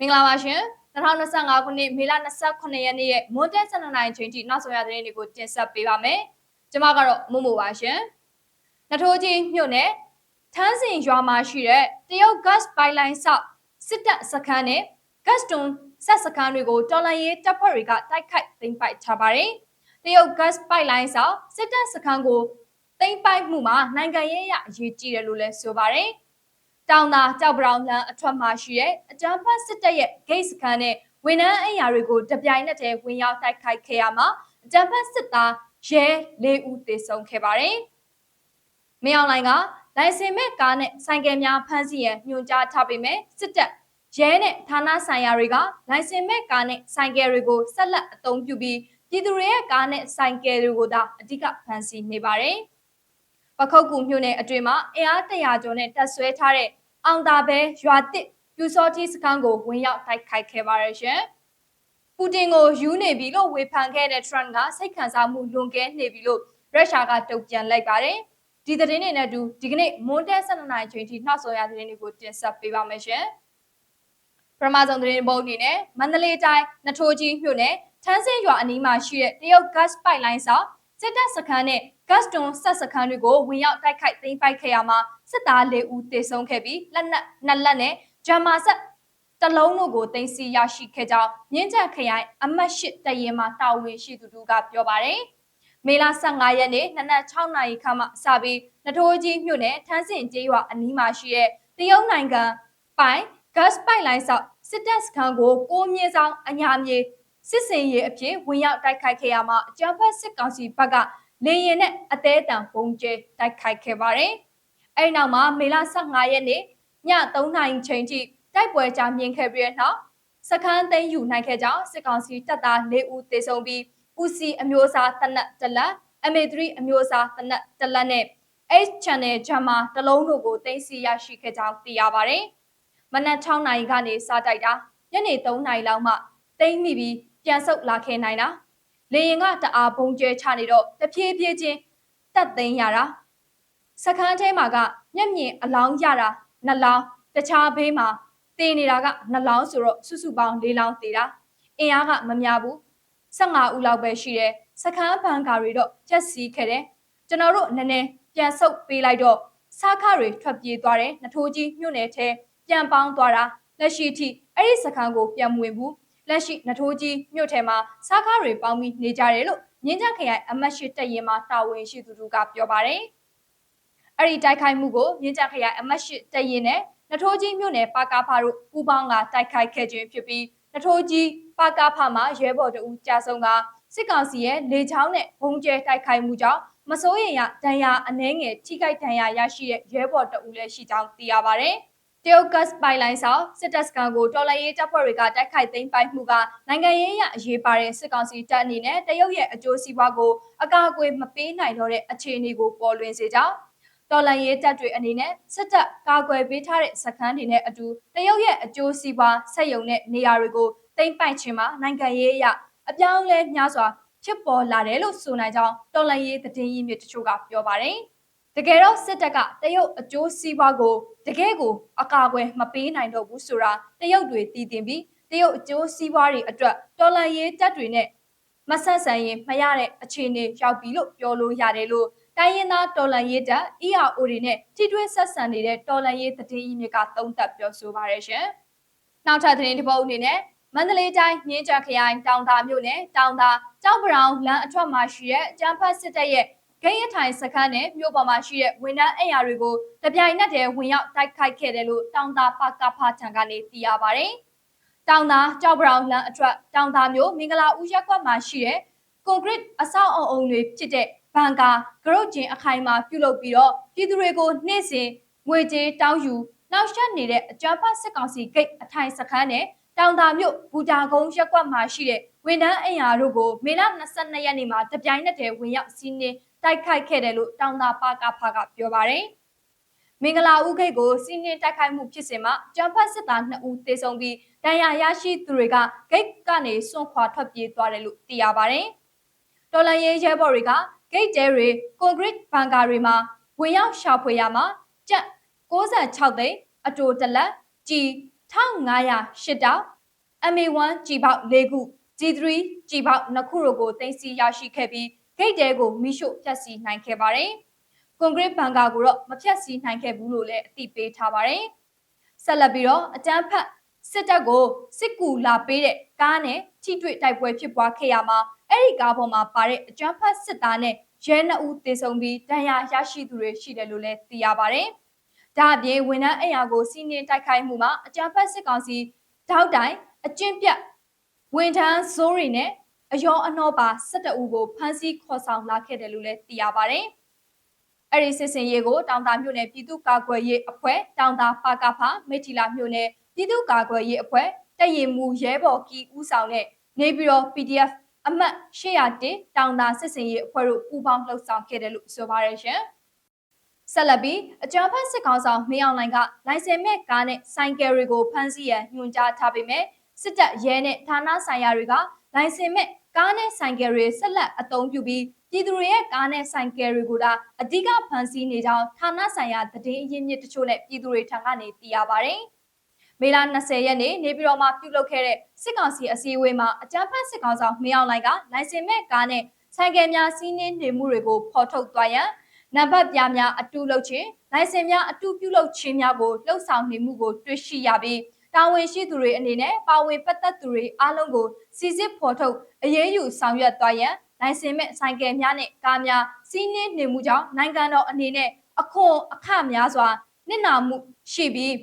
မင်္ဂလာပါရှင်2025ခုနှစ်မေလ29ရက်နေ့ရဲ့မွန်တက်12နိုင်ချိန်ထိနောက်ဆုံးရသတင်းတွေကိုတင်ဆက်ပေးပါမယ်။ကျွန်မကတော့မို့မို့ပါရှင်။နထိုးကြီးမြို့နယ်ထန်းစင်ရွာမှာရှိတဲ့တရုတ် gas pipeline ဆောက်စစ်တပ်စခန်းနဲ့ gas တွန်ဆက်စခန်းတွေကိုတော်လန်ရေးတပ်ဖွဲ့တွေကတိုက်ခိုက်သိမ်းပိုက်ထားပါတယ်။တရုတ် gas pipeline ဆောက်စစ်တပ်စခန်းကိုသိမ်းပိုက်မှုမှာနိုင်ငံရေးအရအရေးကြီးတယ်လို့လည်းဆိုပါတယ်။ တောင်သာကြောက်ပရောင်လမ်းအထွက်မှာရှိတဲ့အကြမ်းဖက်စစ်တပ်ရဲ့ဂိတ်စခန်းနဲ့ဝန်ထမ်းအိမ်ယာတွေကိုတပြိုင်နက်တည်းဝင်ရောက်တိုက်ခိုက်ခဲ့ရမှာအကြမ်းဖက်စစ်သားရဲ၄ဦးသေဆုံးခဲ့ပါတယ်။မင်းအောင်လိုင်ကလိုင်စင်မဲ့ကားနဲ့ဆိုင်ကယ်များဖမ်းဆီးရန်ညွှန်ကြားထားပေမဲ့စစ်တပ်ရဲနဲ့ဌာနဆိုင်ရာတွေကလိုင်စင်မဲ့ကားနဲ့ဆိုင်ကယ်တွေကိုဆက်လက်အသုံးပြုပြီးပြည်သူတွေရဲ့ကားနဲ့ဆိုင်ကယ်တွေကိုသာအဓိကဖမ်းဆီးနေပါတယ်။ပခုတ်ကူမြို့နယ်အတွင်းမှာအင်အားတရာကျော်နဲ့တပ်ဆွဲထားတဲ့ အောင်တာဘဲရွာတစ်ပြူစောတိစခန်းကိုဝင်ရောက်တိုက်ခိုက်ခဲ့ပါရရှင်။ပူတင်ကိုယူနေပြီလို့ဝေဖန်ခဲ့တဲ့ Trump ကစိတ်ခံစားမှုလွန်ကဲနေပြီလို့ရုရှားကတုံ့ပြန်လိုက်ပါတယ်။ဒီသတင်းတွေနဲ့အတူဒီကနေ့မွန်တက်12နာရီချိန်ထိနောက်ဆုံးရသတင်းတွေကိုတင်ဆက်ပေးပါမယ်ရှင်။ပထမဆုံးသတင်းပုံအနေနဲ့မန္တလေးတိုင်းနထိုးကြီးမြို့နယ်ထန်းစင်းရွာအနီးမှာရှိတဲ့တရုတ် gas pipeline ဆောက်စစ်တပ်စခန်းနဲ့ gas တွန်ဆက်စခန်းတွေကိုဝင်ရောက်တိုက်ခိုက်သိမ်းပိုက်ခဲ့ရမှာစစ်သား၄ဦးသေဆုံးခဲ့ပြီးလက်နက်နှစ်လက်နဲ့ဂျမာဆက်တလုံးတို့ကိုတင်စီရရှိခဲ့ကြောင်းမြင်းချက်ခရိုင်အမတ်ရှိတရင်မှာတာဝန်ရှိသူတို့ကပြောပါတယ်။မေလ15ရက်နေ့နနက်6နာရီခန့်မှစပြီးနထိုးကြီးမြို့နယ်ထန်းစင်ကျေးရွာအနီးမှာရှိတဲ့တရုတ်နိုင်ငံပိုင် gas pipeline ဆောက်စစ်တပ်စခန်းကိုကိုမြင့်ဆောင်အညာမြေစစ်စင်ရေးအဖြစ်ဝင်ရောက်တိုက်ခိုက်ခဲ့ရမှာအကြမ်းဖက်စစ်ကောင်စီဘက်က လေရင်နဲ့အသေးအတန်ပုံကျဲတိုက်ခိုက်ခဲ့ပါတယ်။အဲဒီနောက်မှာမေလ15ရက်နေ့ည3နာရီချိန်ထိတိုက်ပွဲကြမြင်ခဲ့ပြီးတဲ့နောက်စခန်းသိမ်းယူနိုင်ခဲ့ကြောင်းစစ်ကောင်စီတပ်သား၄ဦးသေဆုံးပြီးဦးစီအမျိုးအစားတနက်တလက် MA3 အမျိုးအစားတနက်တလက်နဲ့ H channel ဂျမ်မာတလုံးတို့ကိုတင်စီရရှိခဲ့ကြောင်းသိရပါတယ်။မနက်6နာရီကနေစတိုက်တာညနေ3နာရီလောက်မှတိမ့်မိပြီးပြန်ဆုတ်လာခဲ့နိုင်တာ လေရင်ကတအားဘုံကျဲချနေတော့တဖြည်းဖြည်းချင်းတက်သိမ်းရတာစခန်းထဲမှာကမျက်မြင်အလောင်းရတာနှလောင်းတခြားဘေးမှာတေနေတာကနှလောင်းဆိုတော့စုစုပေါင်း၄လောင်းတေတာအင်အားကမများဘူး15ဦးလောက်ပဲရှိတယ်စခန်းဘန်ကာတွေတော့ချက်စီးခဲ့တယ်ကျွန်တော်တို့နည်းနည်းပြန်ဆုတ်ပေးလိုက်တော့စားခတွေထွက်ပြေးသွားတယ်နှထိုးကြီးမြို့နယ်ထဲပြန်ပေါင်းသွားတာလက်ရှိထိအဲ့ဒီစခန်းကိုပြန်မဝင်ဘူး လက်ရှိနထိုးကြီးမြို့ထဲမှာစားကားတွေပေါင်းပြီးနေကြတယ်လို့မြင်းကြခရိုင်အမတ်ရှိတက်ရင်မှာတာဝန်ရှိသူတို့ကပြောပါတယ်။အဲ့ဒီတိုက်ခိုက်မှုကိုမြင်းကြခရိုင်အမတ်ရှိတက်ရင်နဲ့နထိုးကြီးမြို့နယ်ပါကာဖာတို့ပူးပေါင်းကတိုက်ခိုက်ခဲ့ခြင်းဖြစ်ပြီးနထိုးကြီးပါကာဖာမှာရဲဘော်တို့ကြာဆုံးကစစ်ကောင်စီရဲ့လေချောင်းနဲ့ဘုံကျဲတိုက်ခိုက်မှုကြောင့်မစိုးရိမ်ရဒဏ်ရာအနှဲငယ်ထိခိုက်ဒဏ်ရာရရှိတဲ့ရဲဘော်တအူလည်းရှိကြောင်းသိရပါဗျ။ တရုတ်ဂတ်ပိုင်လိုင်းဆောင်စစ်တပ်စကန်ကိုတော်လှန်ရေးတပ်ဖွဲ့တွေကတိုက်ခိုက်သိမ်းပိုက်မှုကနိုင်ငံရေးအရအရေးပါတဲ့စစ်ကောင်စီတပ်အနေနဲ့တရုတ်ရဲ့အကျိုးစီးပွားကိုအကာအကွယ်မပေးနိုင်တော့တဲ့အခြေအနေကိုပေါ်လွင်စေကြောင်းတော်လန်ရေးတပ်တွေအနေနဲ့စစ်တပ်ကာကွယ်ပေးထားတဲ့စခန်းတွေနဲ့အတူတရုတ်ရဲ့အကျိုးစီးပွားဆက်ယုံတဲ့နေရာတွေကိုသိမ်းပိုက်ခြင်းမှာနိုင်ငံရေးအရအပြောင်းလဲများစွာဖြစ်ပေါ်လာတယ်လို့ဆိုနိုင်ကြောင်းတော်လန်ရေးသတင်းရင်းမြစ်တချို့ကပြောပါတယ်။ တကယ်တော့စစ်တပ်ကတရုတ်အကျိုးစီးပွားကိုတကယ်ကိုအကာအကွယ်မပေးနိုင်တော့ဘူးဆိုတာတရုတ်တွေတည်တင်ပြီးတရုတ်အကျိုးစီးပွားတွေအတွက်တော်လန်ရေးတပ်တွေနဲ့မဆက်ဆံရင်မရတဲ့အခြေအနေရောက်ပြီလို့ပြောလို့ရတယ်လို့တိုင်းရင်းသားတော်လန်ရေးတပ် ERO တွေနဲ့ထိထွေးဆက်ဆံနေတဲ့တော်လန်ရေးသတင်းရင်းမြစ်ကသုံးသပ်ပြောဆိုပါရရှင်။နောက်ထပ်သတင်းတစ်ပုဒ်အနေနဲ့မန္တလေးတိုင်းမြင်းကြခရိုင်တောင်သာမြို့နယ်တောင်သာကြောက်ပရောင်လမ်းအထွက်မှာရှိတဲ့ကျန်းဖတ်စစ်တပ်ရဲ့ ဂိမ်းရထိုင်စခန်းနဲ့မြို့ပေါ်မှာရှိတဲ့ဝန်ထမ်းအိမ်ယာတွေကိုတပြိုင်နက်တည်းဝင်ရောက်တိုက်ခိုက်ခဲ့တယ်လို့တောင်သာပကဖထံကနေသိရပါဗျ။တောင်သာကြောက်ပရောင်လမ်းအထွက်တောင်သာမြို့မင်္ဂလာဦးရက်ကွက်မှာရှိတဲ့ကွန်ကရစ်အဆောက်အအုံတွေဖြစ်တဲ့ဘန်ကာဂရုတ်ကျင်းအခိုင်မှာပြုလုပ်ပြီးတော့ပြည်သူတွေကိုနှိမ့်စင်ငွေကြေးတောင်းယူနောက်ဆက်နေတဲ့အကြမ်းဖက်စစ်ကောင်စီဂိတ်အထိုင်စခန်းနဲ့တောင်သာမြို့ဘူတာကုန်းရက်ကွက်မှာရှိတဲ့ဝန်ထမ်းအိမ်ယာတို့ကိုမေလ22ရက်နေ့မှာတပြိုင်နက်တည်းဝင်ရောက်စီးနင်း တိုက်ခိုက်ခဲ့တယ်လို့တောင်သာပါကဖကပြောပါတယ်။မင်္ဂလာဦးဂိတ်ကိုစီးနင်းတိုက်ခိုက်မှုဖြစ်စဉ်မှာကြံဖတ်စစ်သား2ဦးသေဆုံးပြီးဒဏ်ရာရရှိသူတွေကဂိတ်ကနေစွန့်ခွာထွက်ပြေးသွားတယ်လို့သိရပါတယ်။တော်လန်ရေးရဲဘော်တွေကဂိတ်တဲတွေကွန်ကရစ်ဘန်ကာတွေမှာဝင်ရောက်ရှာဖွေရမှာကျပ်66သိန်းအတိုတလက်ကြီး1508တောက် MA1 ကြည်ပေါက်၄ခု G3 ကြည်ပေါက်2ခုတို့ကိုတင်စီရရှိခဲ့ပြီး ဂိတ်တဲကိုမိရှို့ဖျက်ဆီးနိုင်ခဲ့ပါတယ်။ကွန်ကရစ်ဘန်ကာကိုတော့မဖျက်ဆီးနိုင်ခဲ့ဘူးလို့လည်းအသိပေးထားပါတယ်။ဆက်လက်ပြီးတော့အတန်းဖက်စစ်တပ်ကိုစစ်ကူလာပေးတဲ့ကားနဲ့ထိတွေ့တိုက်ပွဲဖြစ်ပွားခဲ့ရမှာအဲ့ဒီကားပေါ်မှာပါတဲ့အကြမ်းဖက်စစ်သားနဲ့ရဲနှစ်ဦးတေဆုံးပြီးဒဏ်ရာရရှိသူတွေရှိတယ်လို့လည်းသိရပါတယ်။ဒါအပြင်ဝန်ထမ်းအရာကိုစီးနင်းတိုက်ခိုက်မှုမှာအကြမ်းဖက်စစ်ကောင်စီတောက်တိုင်အကျင့်ပြတ်ဝန်ထမ်းစိုးရီနဲ့ အယောအနှောပါ12ဦးကိုဖမ်းဆီးခေါ်ဆောင်လာခဲ့တယ်လို့လည်းသိရပါတယ်။အဲ့ဒီစစ်စင်ရေးကိုတောင်တာမြို့နယ်ပြည်သူ့ကာကွယ်ရေးအဖွဲ့တောင်တာပါကဖမိထီလာမြို့နယ်ပြည်သူ့ကာကွယ်ရေးအဖွဲ့တရင်မူရဲဘော်ကီဦးဆောင်တဲ့နေပြည်တော် PDF အမှတ်801တောင်တာစစ်စင်ရေးအဖွဲ့တို့ပူးပေါင်းလှုပ်ဆောင်ခဲ့တယ်လို့ဆိုပါရရှင်။ဆက်လက်ပြီးအကြမ်းဖက်စစ်ကောင်ဆောင်မင်းအောင်လှိုင်ကလိုင်စင်မဲ့ကားနဲ့ဆိုင်ကယ်တွေကိုဖမ်းဆီးရန်ညွှန်ကြားထားပေမဲ့စစ်တပ်ရဲနဲ့ဌာနဆိုင်ရာတွေကလိုင်စင်မဲ့ ကားနဲ့ဆိုင်ကယ်တွေဆက်လက်အသုံးပြုပြီးပြည်သူတွေရဲ့ကားနဲ့ဆိုင်ကယ်တွေကိုဒါအဓိကဖန်ဆီးနေကြောင်းဌာနဆိုင်ရာသတင်းအရင်းမြစ်တချို့နဲ့ပြည်သူတွေထံကနေသိရပါတယ်။မေလ20ရက်နေ့နေပြည်တော်မှာပြုလုပ်ခဲ့တဲ့စစ်ကောင်စီအစည်းအဝေးမှာအကြမ်းဖက်စစ်ကောင်ဆောင်မင်းအောင်လှိုင်ကလိုင်စင်မဲ့ကားနဲ့ဆိုင်ကယ်များစီးနင်းနေမှုတွေကိုဖော်ထုတ်သွားရန်နံပါတ်ပြားများအတူလုပ်ခြင်းလိုင်စင်များအတူပြုလုပ်ခြင်းများကိုလှုပ်ဆောင်နေမှုကိုတွေ့ရှိရပြီး တာဝန်ရှိသူတွေအနေနဲ့ပါဝင်ပတ်သက်သူတွေအားလုံးကိုစီစစ်ဖော်ထုတ်အရေးယူဆောင်ရွက်သွားရန်လိုင်စင်မဲ့ဆိုင်ကယ်များနဲ့ကားများစီးနင်းနေမှုကြောင့်နိုင်ငံတော်အနေနဲ့အခွန်အခများစွာနစ်နာမှုရှိပြီး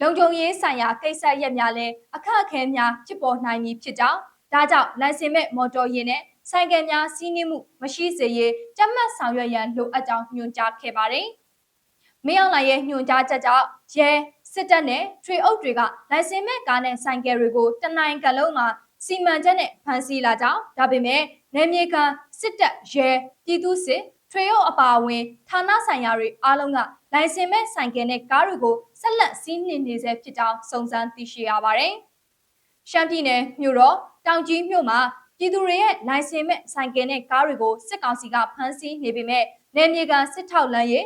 လုံခြုံရေးဆိုင်ရာကိစ္စရပ်များလည်းအခက်အခဲများဖြစ်ပေါ်နိုင်မည်ဖြစ်ကြောင်းဒါကြောင့်လိုင်စင်မဲ့မော်တော်ယာဉ်နဲ့ဆိုင်ကယ်များစီးနင်းမှုမရှိစေရေးကြက်မှတ်ဆောင်ရွက်ရန်လိုအပ်ကြောင်းညွှန်ကြားခဲ့ပါတယ်။မင်းအောင်လှိုင်ရဲ့ညွှန်ကြားချက်ကြောင့်ရဲ စစ်တပ်နဲ့ထွေအုပ်တွေကလိုင်စင်မဲ့ကားနဲ့ဆိုင်ကယ်တွေကိုတနိုင်ကလုံးမှာစီမံချက်နဲ့ဖမ်းဆီးလာကြောင်းဒါပေမဲ့နယ်မြေခံစစ်တပ်ရဲပြည်သူစစ်ထွေအုပ်အပါအဝင်ဌာနဆိုင်ရာတွေအားလုံးကလိုင်စင်မဲ့ဆိုင်ကယ်နဲ့ကားတွေကိုဆက်လက်စီးနှင်နေဆဲဖြစ်ကြောင်းစုံစမ်းသိရှိရပါတယ်။ရှမ်းပြည်နယ်မြို့တော်တောင်ကြီးမြို့မှာပြည်သူတွေရဲ့လိုင်စင်မဲ့ဆိုင်ကယ်နဲ့ကားတွေကိုစစ်ကောင်စီကဖမ်းဆီးနေပေမဲ့နယ်မြေခံစစ်ထောက်လမ်းရဲ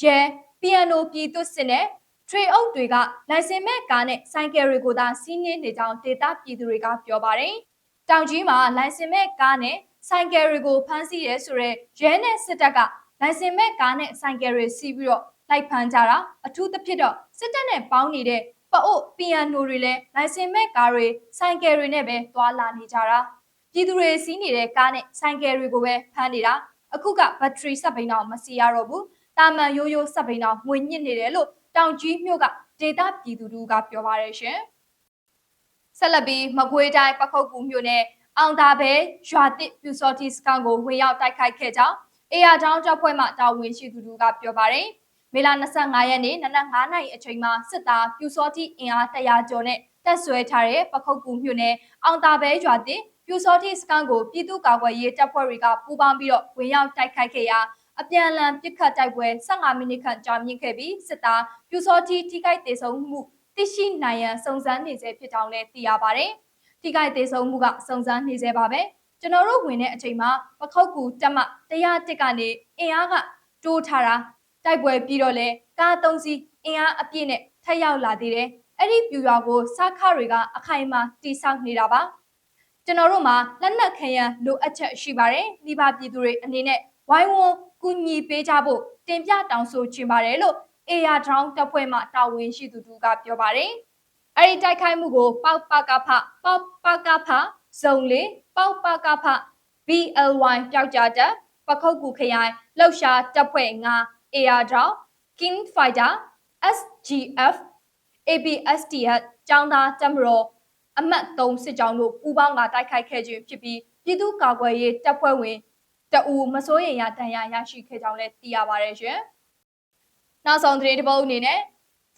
ရဲ PNO ပြည်သူစစ်နဲ့ ထွေအုပ်တွေကလိုင်စင်မဲ့ကားနဲ့ဆိုင်ကယ်တွေကိုသာစီးနင်းနေကြောင်းဒေတာပြည်သူတွေကပြောပါတယ်။တောင်ကြီးမှာလိုင်စင်မဲ့ကားနဲ့ဆိုင်ကယ်တွေကိုဖမ်းဆီးရဲဆိုရဲရဲနဲ့စစ်တပ်ကလိုင်စင်မဲ့ကားနဲ့ဆိုင်ကယ်တွေစီးပြီးတော့လိုက်ဖမ်းကြတာအထူးသဖြင့်တော့စစ်တပ်နဲ့ပေါင်းနေတဲ့ပအို့ပီယန်နိုတွေလည်းလိုင်စင်မဲ့ကားတွေဆိုင်ကယ်တွေနဲ့ပဲသွားလာနေကြတာပြည်သူတွေစီးနေတဲ့ကားနဲ့ဆိုင်ကယ်တွေကိုပဲဖမ်းနေတာအခုကဘက်ထရီစက်ဘိန်းတော့မစီရတော့ဘူးတာမန်ရိုးရိုးစက်ဘိန်းတော့ငွေညစ်နေတယ်လို့ တောင်ကြီးမြို့ကဒေတာပြည်သူတို့ကပြောပါတယ်ရှင်ဆက်လက်ပြီးမကွေးတိုင်းပခုတ်ကူမြို့နယ်အောင်သာဘဲရွာတစ်ပြူစော်တီစကန်ကိုဝင်ရောက်တိုက်ခိုက်ခဲ့ကြောင်းအေယာတောင်းတပ်ဖွဲ့မှတာဝန်ရှိသူတို့ကပြောပါတယ်မေလ25ရက်နေ့နနက်9နာရီအချိန်မှာစစ်သားပြူစောတိအင်အား100ကျော်နဲ့တက်ဆွဲထားတဲ့ပခုတ်ကူမြို့နယ်အောင်တာဘဲရွာတင်ပြူစောတိစကန်ကိုပြည်သူ့ကာကွယ်ရေးတပ်ဖွဲ့တွေကပူးပေါင်းပြီးတော့ဝင်ရောက်တိုက်ခိုက်ခဲ့ရာ အပြန်အလှန်ပစ်ခတ်တိုက်ပွဲ15မိနစ်ခန့်ကြာမြင့်ခဲ့ပြီးစစ်သားပြူစောတိထိခိုက်ဒေဆုံးမှုသိရှိနိုင်ရန်စုံစမ်းနေဆဲဖြစ်ကြောင်းလည်းသိရပါတယ်။ထိခိုက်ဒေဆုံးမှုကစုံစမ်းနေဆဲပါပဲ။ကျွန်တော်တို့ဝင်တဲ့အချိန်မှာပခုတ်ကူတက်မှ101ကနေအင်အားကတိုးထားတာတိုက်ပွဲပြီးတော့လဲကားသုံးစီးအင်အားအပြည့်နဲ့ထက်ရောက်လာသေးတယ်အဲ့ဒီပြူရွာကိုစားခတွေကအခိုင်အမာတိဆောက်နေတာပါကျွန်တော်တို့မှာလက်နက်ခဲယံလိုအပ်ချက်ရှိပါတယ်မိဘပြည်သူတွေအနေနဲ့ဝိုင်းဝန်း ကူညီပေးကြဖို့တင်ပြတောင်းဆိုချင်ပါတယ်လို့အေယာဒရောင်းတပ်ဖွဲ့မှတာဝန်ရှိသူတို့ကပြောပါတယ်အဲ့ဒီတိုက်ခိုက်မှုကိုပေါက်ပကဖပေါက်ပကဖဇုံလေးပေါက်ပကဖ BLY ပျောက်ကြားတပ်ပခုတ်ကူခရိုင်လှောက်ရှားတပ်ဖွဲ့9 AR Drone King Fighter SGF ABSDF ចောင်းသားတမရောအမှတ်3စစ်ကြောင်းတို့ပူးပေါင်းကတိုက်ခိုက်ခဲ့ခြင်းဖြစ်ပြီးပြည်သူ့ကာကွယ်ရေးတပ်ဖွဲ့ဝင် တအူမစိုးရိမ်ရတန်ရာရရှိခဲ့ကြောင်းလည်းသိရပါတယ်ရှင်။နောက်ဆုံးသတင်းတစ်ပုဒ်အနေနဲ့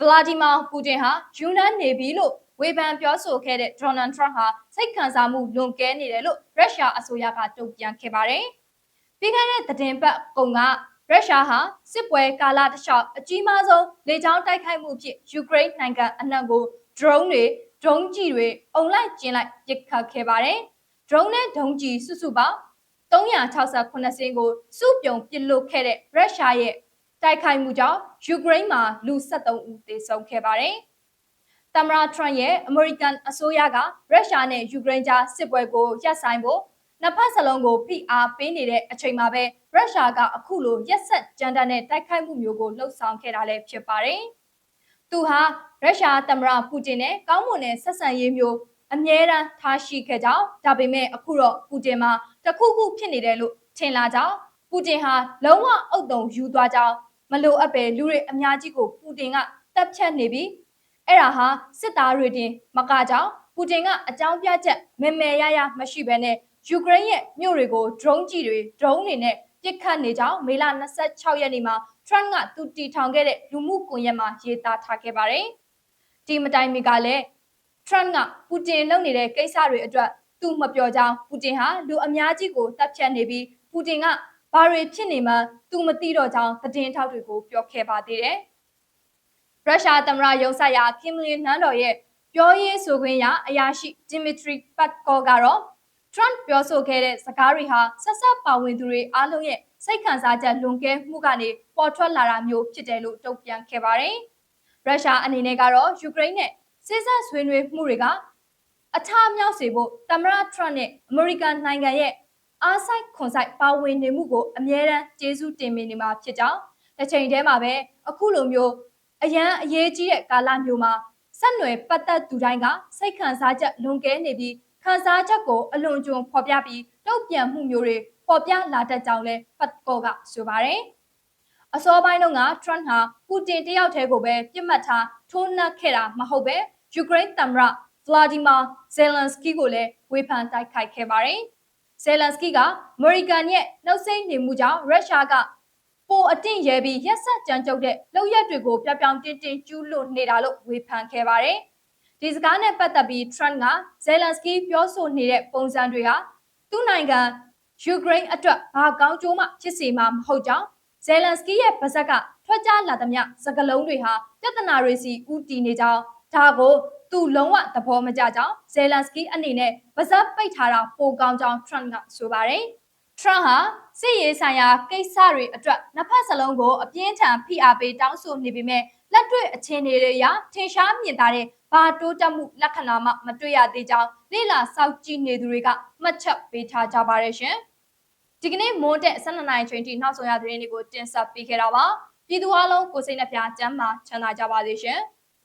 ဗလာဒီမာပူတင်ဟာယူနန်နေပြီလို့ဝေဖန်ပြောဆိုခဲ့တဲ့ဒေါ်နယ်ထရန့်ဟာစိတ်ခံစားမှုလွန်ကဲနေတယ်လို့ရုရှားအစိုးရကတုံ့ပြန်ခဲ့ပါတယ်။ပြီးခဲ့တဲ့သတင်းပတ်ကုံကရုရှားဟာစစ်ပွဲကာလတစ်လျှောက်အကြီးမားဆုံးလေကြောင်းတိုက်ခိုက်မှုဖြစ်ယူကရိန်းနိုင်ငံအနှံ့ကို drone တွေ drone ကြီးတွေအုံလိုက်ကျင်းလိုက်ပစ်ခတ်ခဲ့ပါတယ်။ drone နဲ့ဒုံးကြီးစုစုပေါင်း 368စင်းကိုစုပြုံပစ်လွတ်ခဲ့တဲ့ရုရှားရဲ့တိုက်ခိုက်မှုကြောင့်ယူကရိန်းမှာလူ73ဦးသေဆုံးခဲ့ပါတယ်။သမ္မတထရန့်ရဲ့အမေရိကန်အစိုးရကရုရှားနဲ့ယူကရိန်းကြားစစ်ပွဲကိုရပ်ဆိုင်ဖို့နှစ်ဖက်စလုံးကိုဖိအားပေးနေတဲ့အချိန်မှာပဲရုရှားကအခုလိုရက်ဆက်ကြမ်းတမ်းတဲ့တိုက်ခိုက်မှုမျိုးကိုလှုံ့ဆော်ခဲ့တာလည်းဖြစ်ပါတယ်။သူဟာရုရှားသမ္မတပူတင်နဲ့ကောင်းမွန်တဲ့ဆက်ဆံရေးမျိုးအမြဲတမ်းထားရှိခဲ့ကြောင်းဒါပေမဲ့အခုတော့ပူတင်မှာ တခုခုဖြစ်နေတယ်လို့ထင်လာကြောင်းပူတင်ဟာလုံးဝအုတ်တုံယူသွားကြောင်းမလိုအပ်ပဲလူတွေအများကြီးကိုပူတင်ကတပ်ဖြတ်နေပြီးအဲ့ဒါဟာစစ်သားတွေတင်မကကြောင်းပူတင်ကအကြောင်းပြချက်မမေရရမရှိဘဲနဲ့ယူကရိန်းရဲ့မြို့တွေကို drone ကြီးတွေ drone တွေနဲ့ပစ်ခတ်နေကြောင်းမေလ26ရက်နေ့မှာ Trump ကသူတီထောင်ခဲ့တဲ့လူမှုကွန်ရက်မှာရေးသားထားခဲ့ပါတယ်။ဒီမတိုင်မီကလည်း Trump ကပူတင်လုပ်နေတဲ့ကိစ္စတွေအတွက် သူမပြောကြောင်းပူတင်ဟာလူအများကြီးကိုတပ်ဖြတ်နေပြီးပူတင်ကဘာတွေဖြစ်နေမှသူမသိတော့ကြောင်းသတင်းထောက်တွေကိုပြောခဲ့ပါသေးတယ်။ရုရှားသမ္မတရုံးဆိုင်ရာကင်မလီနန်တော်ရဲ့ပြောရေးဆိုခွင့်ရအရာရှိဒီမီထရီပတ်ကောကတော့ Trump ပြောဆိုခဲ့တဲ့စကားတွေဟာဆက်ဆက်ပါဝင်သူတွေအားလုံးရဲ့စိတ်ခံစားချက်လွန်ကဲမှုကနေပေါ်ထွက်လာတာမျိုးဖြစ်တယ်လို့တုံ့ပြန်ခဲ့ပါတယ်။ရုရှားအနေနဲ့ကတော့ယူကရိန်းနဲ့စစ်ဆက်ဆွေးနွေးမှုတွေက အထမြောက်စေဖို့သမ္မတ Trump နဲ့အမေရိကန်နိုင်ငံရဲ့အားဆိုင်ခွန်ဆိုင်ပါဝင်နေမှုကိုအမြဲတမ်းကျေးဇူးတင်မိနေမှာဖြစ်ကြောင်းတစ်ချိန်တည်းမှာပဲအခုလိုမျိုးအရန်အရေးကြီးတဲ့ကာလမျိုးမှာဆက်နွယ်ပတ်သက်သူတိုင်းကစိတ်ခံစားချက်လွန်ကဲနေပြီးခံစားချက်ကိုအလွန်ကျွံဖော်ပြပြီးတုံ့ပြန်မှုမျိုးတွေဖော်ပြလာတတ်ကြောင်းလဲပတ်ကောကဆိုပါတယ်အစောပိုင်းတုန်းက Trump ဟာပူတင်တယောက်တည်းကိုပဲပြစ်မှတ်ထားထိုးနှက်ခဲ့တာမဟုတ်ပဲယူကရိန်းသမ္မတ ဗလာဒီမာဇယ်လန်စကီကိုလည်းဝေဖန်တိုက်ခိုက်ခဲ့ပါတယ်။ဇယ်လန်စကီကအမေရိကန်ရဲ့နှုတ်ဆက်နေမှုကြောင့်ရုရှားကပိုအတင့်ရဲပြီးရက်ဆက်ကြမ်းကြုတ်တဲ့လောက်ရက်တွေကိုပြောင်ပြောင်တင်းတင်းကျူးလွန်နေတာလို့ဝေဖန်ခဲ့ပါတယ်။ဒီစကားနဲ့ပတ်သက်ပြီး Trump ကဇယ်လန်စကီပြောဆိုနေတဲ့ပုံစံတွေဟာသူ့နိုင်ငံယူကရိန်းအတွက်ဘာကောင်းကျိုးမှဖြစ်စေမှာမဟုတ်ကြောင်းဇယ်လန်စကီရဲ့ဗဇက်ကထွက်ကြလာသမျှစကလုံးတွေဟာပြဿနာတွေစီဦးတည်နေကြောင်း ဒါကိုသူလုံးဝသဘောမကျကြောင်းဇယ်လန်စကီအနေနဲ့ဗဇက်ပိတ်ထားတာပိုကောင်းကြောင်း Trump ကဆိုပါတယ်။ Trump ဟာစစ်ရေးဆိုင်ရာကိစ္စတွေအတွက်နှစ်ဖက်စလုံးကိုအပြင်းထန်ဖိအားပေးတောင်းဆိုနေပေမဲ့လက်တွေ့အခြေအနေတွေအရထင်ရှားမြင်သာတဲ့ဘာတိုးတက်မှုလက္ခဏာမှမတွေ့ရသေးကြောင်းလေ့လာစောင့်ကြည့်နေသူတွေကမှတ်ချက်ပေးထားကြပါတယ်ရှင်။ဒီကနေ့မိုးတဲ့12နိုင်ချိန်ထိနောက်ဆုံးရသတင်းတွေကိုတင်ဆက်ပေးခဲ့တာပါ။ပြည်သူအလုံးကိုစိတ်နှပြချမ်းသာချမ်းသာကြပါစေရှင်။